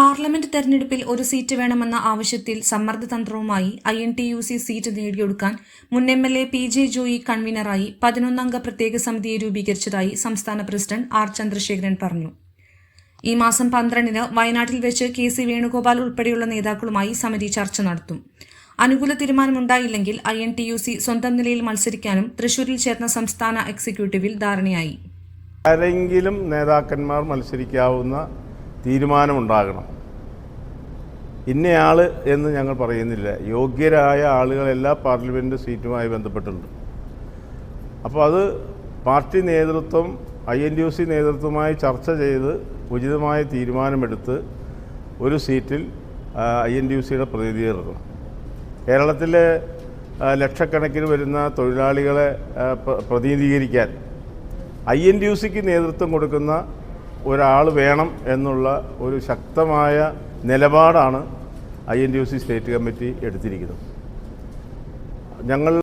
Parliament തെരഞ്ഞെടുപ്പിൽ ഒരു seat വേണമെന്ന ആവശ്യത്തിൽ സമ്മർദ്ദതന്ത്രവുമായി I N T U C seat നേടിയെടുക്കാൻ മുൻ M L A P J Joy കൺവീനറായി പതിനൊന്നംഗ പ്രത്യേക സമിതിയെ രൂപീകരിച്ചതായി സംസ്ഥാന പ്രസിഡന്റ് ആർ ചന്ദ്രശേഖരൻ പറഞ്ഞു. ഈ മാസം പന്ത്രണ്ടിന് വയനാട്ടിൽ വെച്ച് കെ സി വേണുഗോപാൽ ഉൾപ്പെടെയുള്ള നേതാക്കളുമായി സമിതി ചർച്ച നടത്തും. അനുകൂല തീരുമാനമുണ്ടായില്ലെങ്കിൽ I N T U C സ്വന്തം നിലയിൽ മത്സരിക്കാനും തൃശൂരിൽ ചേർന്ന സംസ്ഥാന എക്സിക്യൂട്ടീവിൽ ധാരണയായി. ആരെങ്കിലും നേതാക്കന്മാർ മത്സരിക്കാവുന്ന തീരുമാനമുണ്ടാകണം. ഇന്നയാൾ എന്ന് ഞങ്ങൾ പറയുന്നില്ല. യോഗ്യരായ ആളുകൾ എല്ലാ പാർലമെന്റ് സീറ്റുമായി ബന്ധപ്പെട്ടുണ്ട് അപ്പോൾ അത് പാർട്ടി നേതൃത്വം I N D U C നേതൃത്വമായി ചർച്ച ചെയ്ത് ഉചിതമായ തീരുമാനമെടുത്ത് ഒരു സീറ്റിൽ ഐ എൻ ഡി യു സിയുടെ പ്രതിനിധീകരിക്കണം കേരളത്തിലെ ലക്ഷക്കണക്കിന് വരുന്ന തൊഴിലാളികളെ പ്രതിനിധീകരിക്കാൻ ഐ എൻ ഡി യു സിക്ക് നേതൃത്വം കൊടുക്കുന്ന ഒരാൾ വേണം എന്നുള്ള ഒരു ശക്തമായ നിലപാടാണ് I N D U C state committee എടുത്തിരിക്കുന്നത്. ഞങ്ങൾ